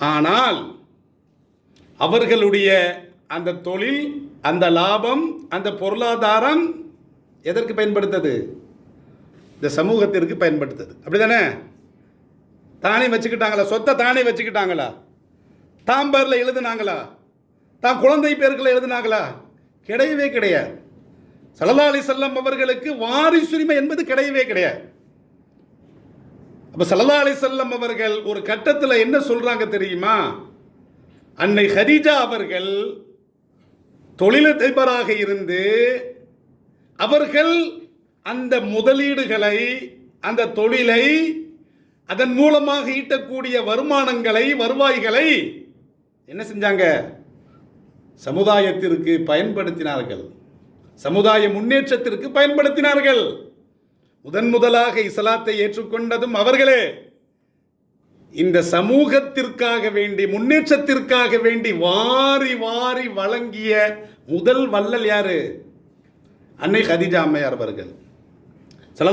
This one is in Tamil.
ஆனால் அவர்களுடைய அந்த தொழில் அந்த லாபம் அந்த பொருளாதாரம் எதற்கு பயன்படுத்தது? இந்த சமூகத்திற்கு பயன்படுத்தது. அப்படிதானே? தானே வச்சுக்கிட்டாங்களா? சொத்தை தானே வச்சுக்கிட்டாங்களா? தாம் பேரில் எழுதுனாங்களா? தான் குழந்தை பேர்களை எழுதுனாங்களா? கிடையவே கிடையாது. சல்லா அலி செல்லம் அவர்களுக்கு வாரிசுரிமை என்பது கிடையவே கிடையாது. இப்போ சல்லா அலி செல்லம் அவர்கள் ஒரு கட்டத்தில் என்ன சொல்றாங்க தெரியுமா? அன்னை ஹரிஜா அவர்கள் தொழிலதிபராக இருந்து அவர்கள் அந்த முதலீடுகளை அந்த தொழிலை அதன் மூலமாக ஈட்டக்கூடிய வருமானங்களை வருவாய்களை என்ன செஞ்சாங்க? சமுதாயத்திற்கு பயன்படுத்தினார்கள். சமுதாய முன்னேற்றத்திற்கு பயன்படுத்தினார்கள். முதன் முதலாக இஸ்லாத்தை ஏற்றுக்கொண்டதும் அவர்களே. இந்த சமூகத்திற்காக வேண்டி முன்னேற்றத்திற்காக வேண்டி வாரி வாரி வழங்கிய முதல் வள்ளல் யாரு? அன்னை ஹதிஜா அம்மையார் அவர்கள்.